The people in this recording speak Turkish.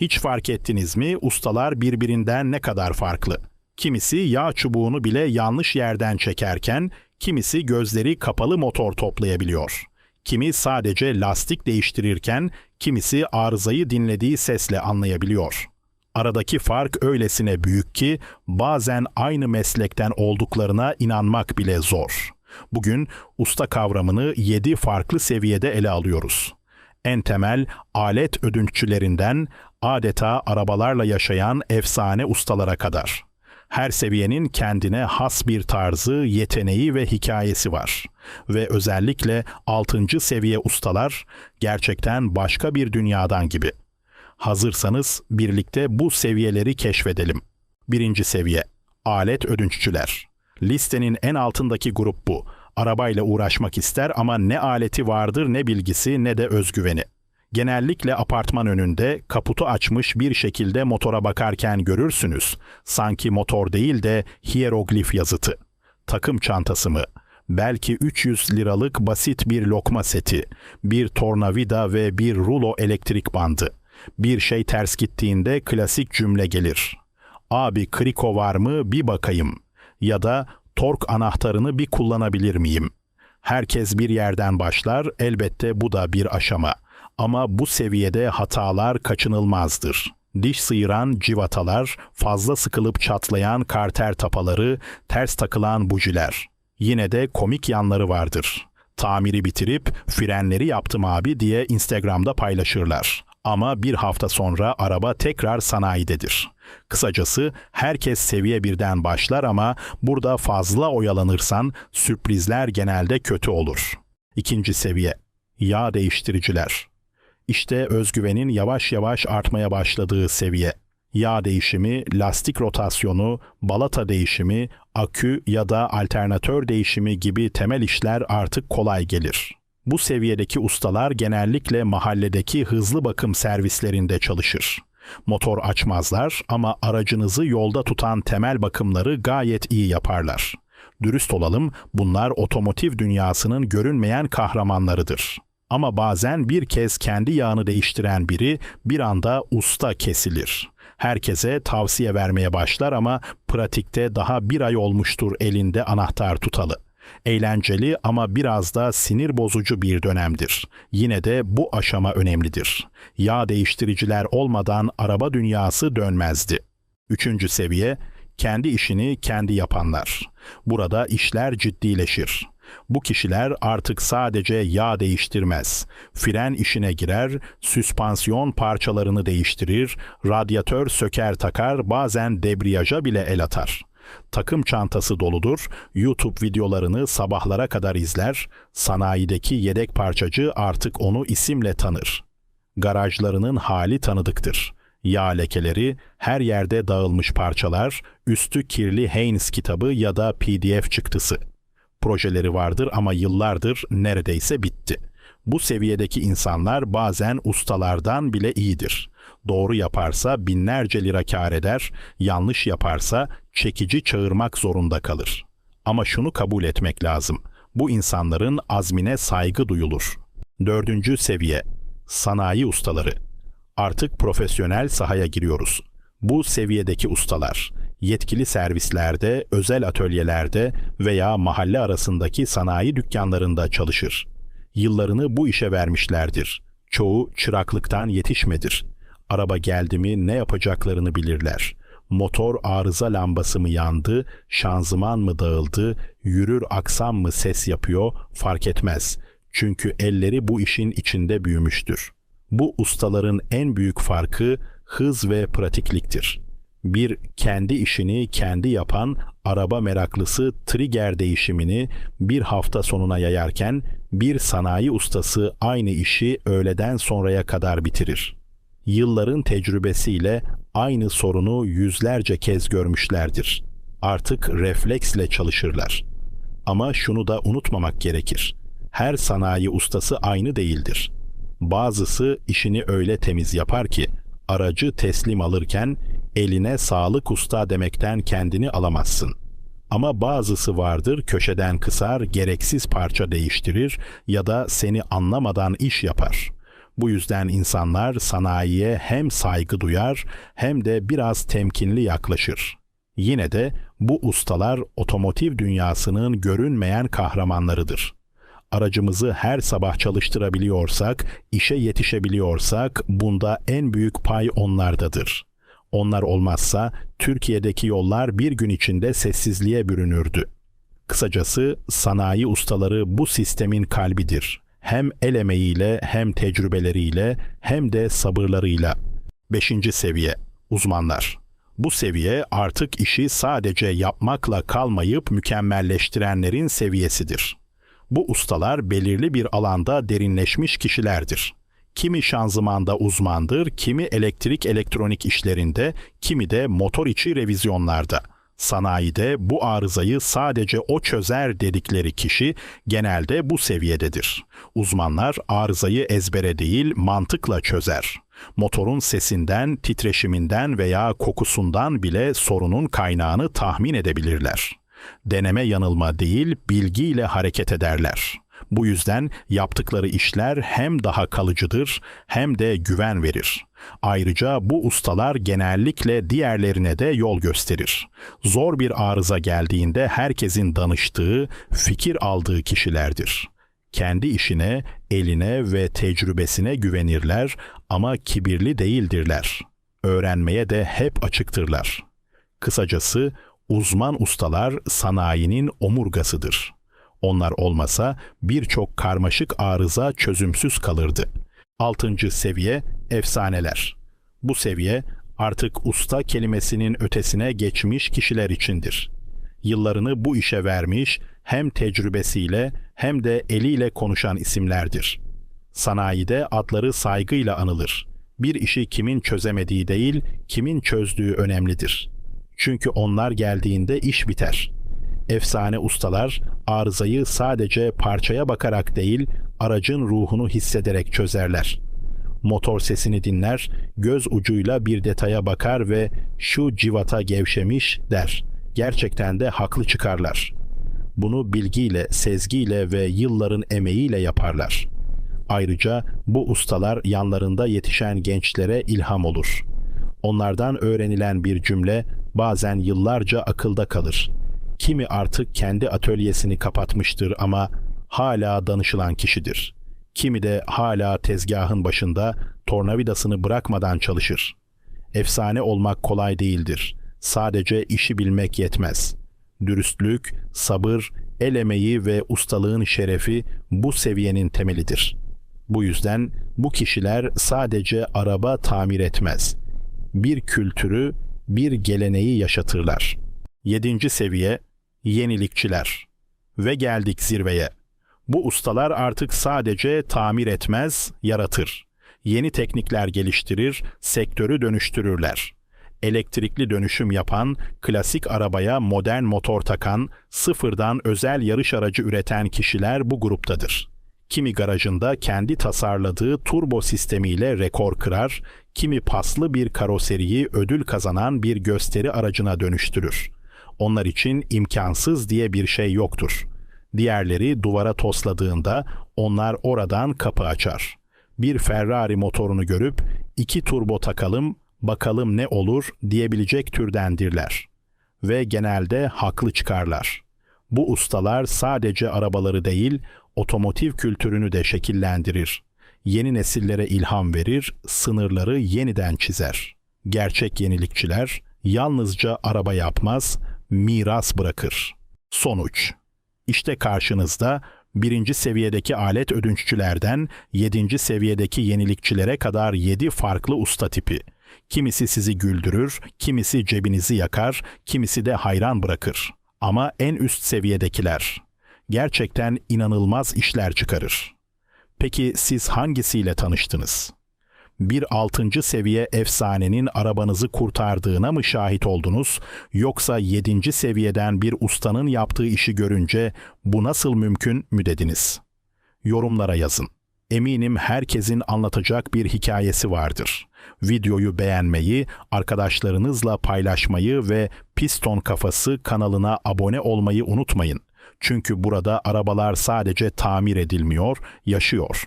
Hiç fark ettiniz mi ustalar birbirinden ne kadar farklı? Kimisi yağ çubuğunu bile yanlış yerden çekerken, kimisi gözleri kapalı motor toplayabiliyor. Kimi sadece lastik değiştirirken, kimisi arızayı dinlediği sesle anlayabiliyor. Aradaki fark öylesine büyük ki bazen aynı meslekten olduklarına inanmak bile zor. Bugün usta kavramını 7 farklı seviyede ele alıyoruz. En temel alet ödünççülerinden adeta arabalarla yaşayan efsane ustalara kadar. Her seviyenin kendine has bir tarzı, yeteneği ve hikayesi var. Ve özellikle 6. seviye ustalar gerçekten başka bir dünyadan gibi. Hazırsanız birlikte bu seviyeleri keşfedelim. Birinci seviye alet ödünççüler. Listenin en altındaki grup bu. Arabayla uğraşmak ister ama ne aleti vardır ne bilgisi ne de özgüveni. Genellikle apartman önünde kaputu açmış bir şekilde motora bakarken görürsünüz. Sanki motor değil de hieroglif yazıtı. Takım çantası mı? Belki 300 liralık basit bir lokma seti, bir tornavida ve bir rulo elektrik bandı. Bir şey ters gittiğinde klasik cümle gelir. Abi kriko var mı bir bakayım. Ya da tork anahtarını bir kullanabilir miyim? Herkes bir yerden başlar, elbette bu da bir aşama. Ama bu seviyede hatalar kaçınılmazdır. Diş sıyıran civatalar, fazla sıkılıp çatlayan karter tapaları, ters takılan bujiler. Yine de komik yanları vardır. Tamiri bitirip frenleri yaptım abi diye Instagram'da paylaşırlar. Ama bir hafta sonra araba tekrar sanayidedir. Kısacası herkes seviye birden başlar ama burada fazla oyalanırsan sürprizler genelde kötü olur. İkinci seviye yağ değiştiriciler. İşte özgüvenin yavaş yavaş artmaya başladığı seviye. Yağ değişimi, lastik rotasyonu, balata değişimi, akü ya da alternatör değişimi gibi temel işler artık kolay gelir. Bu seviyedeki ustalar genellikle mahalledeki hızlı bakım servislerinde çalışır. Motor açmazlar ama aracınızı yolda tutan temel bakımları gayet iyi yaparlar. Dürüst olalım, bunlar otomotiv dünyasının görünmeyen kahramanlarıdır. Ama bazen bir kez kendi yağını değiştiren biri bir anda usta kesilir. Herkese tavsiye vermeye başlar ama pratikte daha bir ay olmuştur elinde anahtar tutalı. Eğlenceli ama biraz da sinir bozucu bir dönemdir. Yine de bu aşama önemlidir. Yağ değiştiriciler olmadan araba dünyası dönmezdi. Üçüncü seviye, kendi işini kendi yapanlar. Burada işler ciddileşir. Bu kişiler artık sadece yağ değiştirmez. Fren işine girer, süspansiyon parçalarını değiştirir, radyatör söker takar, bazen debriyaja bile el atar. Takım çantası doludur, YouTube videolarını sabahlara kadar izler, sanayideki yedek parçacı artık onu isimle tanır. Garajlarının hali tanıdıktır. Yağ lekeleri, her yerde dağılmış parçalar, üstü kirli Haynes kitabı ya da PDF çıktısı. Projeleri vardır ama yıllardır neredeyse bitti. Bu seviyedeki insanlar bazen ustalardan bile iyidir. Doğru yaparsa binlerce lira kar eder, yanlış yaparsa çekici çağırmak zorunda kalır. Ama şunu kabul etmek lazım. Bu insanların azmine saygı duyulur. Dördüncü seviye Sanayi ustaları. Artık profesyonel sahaya giriyoruz. Bu seviyedeki ustalar yetkili servislerde, özel atölyelerde veya mahalle arasındaki sanayi dükkanlarında çalışır. Yıllarını bu işe vermişlerdir. Çoğu çıraklıktan yetişmedir. Araba geldi mi ne yapacaklarını bilirler. Motor arıza lambası mı yandı, şanzıman mı dağıldı, yürür aksam mı ses yapıyor fark etmez. Çünkü elleri bu işin içinde büyümüştür. Bu ustaların en büyük farkı hız ve pratikliktir. Bir kendi işini kendi yapan araba meraklısı trigger değişimini bir hafta sonuna yayarken bir sanayi ustası aynı işi öğleden sonraya kadar bitirir. Yılların tecrübesiyle aynı sorunu yüzlerce kez görmüşlerdir. Artık refleksle çalışırlar. Ama şunu da unutmamak gerekir. Her sanayi ustası aynı değildir. Bazısı işini öyle temiz yapar ki aracı teslim alırken eline sağlık usta demekten kendini alamazsın. Ama bazısı vardır köşeden kısar, gereksiz parça değiştirir ya da seni anlamadan iş yapar. Bu yüzden insanlar sanayiye hem saygı duyar hem de biraz temkinli yaklaşır. Yine de bu ustalar otomotiv dünyasının görünmeyen kahramanlarıdır. Aracımızı her sabah çalıştırabiliyorsak, işe yetişebiliyorsak bunda en büyük pay onlardadır. Onlar olmazsa Türkiye'deki yollar bir gün içinde sessizliğe bürünürdü. Kısacası sanayi ustaları bu sistemin kalbidir. Hem el emeğiyle hem tecrübeleriyle hem de sabırlarıyla. 5. seviye uzmanlar. Bu seviye artık işi sadece yapmakla kalmayıp mükemmelleştirenlerin seviyesidir. Bu ustalar belirli bir alanda derinleşmiş kişilerdir. Kimi şanzımanda uzmandır, kimi elektrik elektronik işlerinde, kimi de motor içi revizyonlarda. Sanayide bu arızayı sadece o çözer dedikleri kişi genelde bu seviyededir. Uzmanlar arızayı ezbere değil mantıkla çözer. Motorun sesinden, titreşiminden veya kokusundan bile sorunun kaynağını tahmin edebilirler. Deneme yanılma değil, bilgiyle hareket ederler. Bu yüzden yaptıkları işler hem daha kalıcıdır hem de güven verir. Ayrıca bu ustalar genellikle diğerlerine de yol gösterir. Zor bir arıza geldiğinde herkesin danıştığı, fikir aldığı kişilerdir. Kendi işine, eline ve tecrübesine güvenirler ama kibirli değildirler. Öğrenmeye de hep açıktırlar. Kısacası uzman ustalar sanayinin omurgasıdır. Onlar olmasa birçok karmaşık arıza çözümsüz kalırdı. 6. seviye efsaneler. Bu seviye artık usta kelimesinin ötesine geçmiş kişiler içindir. Yıllarını bu işe vermiş, hem tecrübesiyle hem de eliyle konuşan isimlerdir. Sanayide adları saygıyla anılır. Bir işi kimin çözemediği değil, kimin çözdüğü önemlidir. Çünkü onlar geldiğinde iş biter. Efsane ustalar arızayı sadece parçaya bakarak değil, aracın ruhunu hissederek çözerler. Motor sesini dinler, göz ucuyla bir detaya bakar ve şu civata gevşemiş der. Gerçekten de haklı çıkarlar. Bunu bilgiyle, sezgiyle ve yılların emeğiyle yaparlar. Ayrıca bu ustalar yanlarında yetişen gençlere ilham olur. Onlardan öğrenilen bir cümle bazen yıllarca akılda kalır. Kimi artık kendi atölyesini kapatmıştır ama hala danışılan kişidir. Kimi de hala tezgahın başında tornavidasını bırakmadan çalışır. Efsane olmak kolay değildir. Sadece işi bilmek yetmez. Dürüstlük, sabır, el emeği ve ustalığın şerefi bu seviyenin temelidir. Bu yüzden bu kişiler sadece araba tamir etmez. Bir kültürü, bir geleneği yaşatırlar. 7. seviye yenilikçiler. Ve geldik zirveye. Bu ustalar artık sadece tamir etmez, yaratır. Yeni teknikler geliştirir, sektörü dönüştürürler. Elektrikli dönüşüm yapan, klasik arabaya modern motor takan, sıfırdan özel yarış aracı üreten kişiler bu gruptadır. Kimi garajında kendi tasarladığı turbo sistemiyle rekor kırar, kimi paslı bir karoseriyi ödül kazanan bir gösteri aracına dönüştürür. Onlar için imkansız diye bir şey yoktur. Diğerleri duvara tosladığında onlar oradan kapı açar. Bir Ferrari motorunu görüp iki turbo takalım, bakalım ne olur diyebilecek türdendirler. Ve genelde haklı çıkarlar. Bu ustalar sadece arabaları değil, otomotiv kültürünü de şekillendirir. Yeni nesillere ilham verir, sınırları yeniden çizer. Gerçek yenilikçiler yalnızca araba yapmaz, miras bırakır. Sonuç İşte karşınızda birinci seviyedeki alet ödünççülerden yedinci seviyedeki yenilikçilere kadar yedi farklı usta tipi. Kimisi sizi güldürür, kimisi cebinizi yakar, kimisi de hayran bırakır. Ama en üst seviyedekiler gerçekten inanılmaz işler çıkarır. Peki siz hangisiyle tanıştınız? Bir altıncı seviye efsanenin arabanızı kurtardığına mı şahit oldunuz, yoksa yedinci seviyeden bir ustanın yaptığı işi görünce bu nasıl mümkün mü dediniz? Yorumlara yazın. Eminim herkesin anlatacak bir hikayesi vardır. Videoyu beğenmeyi, arkadaşlarınızla paylaşmayı ve Piston Kafası kanalına abone olmayı unutmayın. Çünkü burada arabalar sadece tamir edilmiyor, yaşıyor.